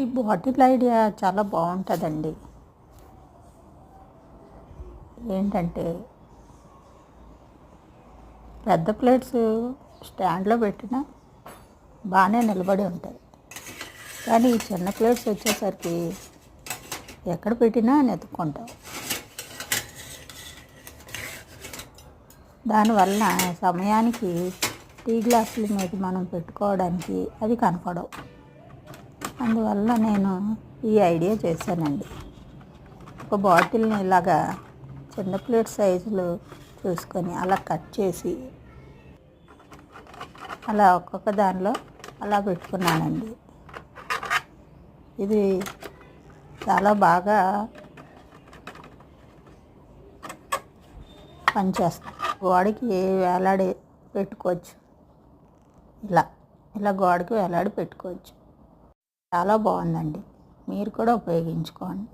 ఈ bottle idea చాలా బాగుంటుందండి. ఏంటంటే పెద్ద ప్లేట్స్ స్టాండ్లో పెట్టినా బాగానే నిలబడి ఉంటాయి. కానీ ఈ చిన్న ప్లేట్స్ వచ్చేసరికి ఎక్కడ పెట్టినా నెతుక్కుంటాం. దానివల్ల సమయానికి టీ గ్లాసుల మీద మనం పెట్టుకోవడానికి అది కనపడవు. అందువల్ల నేను ఈ ఐడియా చేశానండి. ఒక బాటిల్ని ఇలాగా చిన్న ప్లేట్ సైజులు చూసుకొని అలా కట్ చేసి అలా ఒక్కొక్క దానిలో అలా పెట్టుకున్నానండి. ఇది చాలా బాగా పనిచేస్తుంది. గోడకి వేలాడి పెట్టుకోవచ్చు. ఇలా ఇలా గోడకి వేలాడి పెట్టుకోవచ్చు. చాలా బాగుందండి. మీరు కూడా ఉపయోగించుకోండి.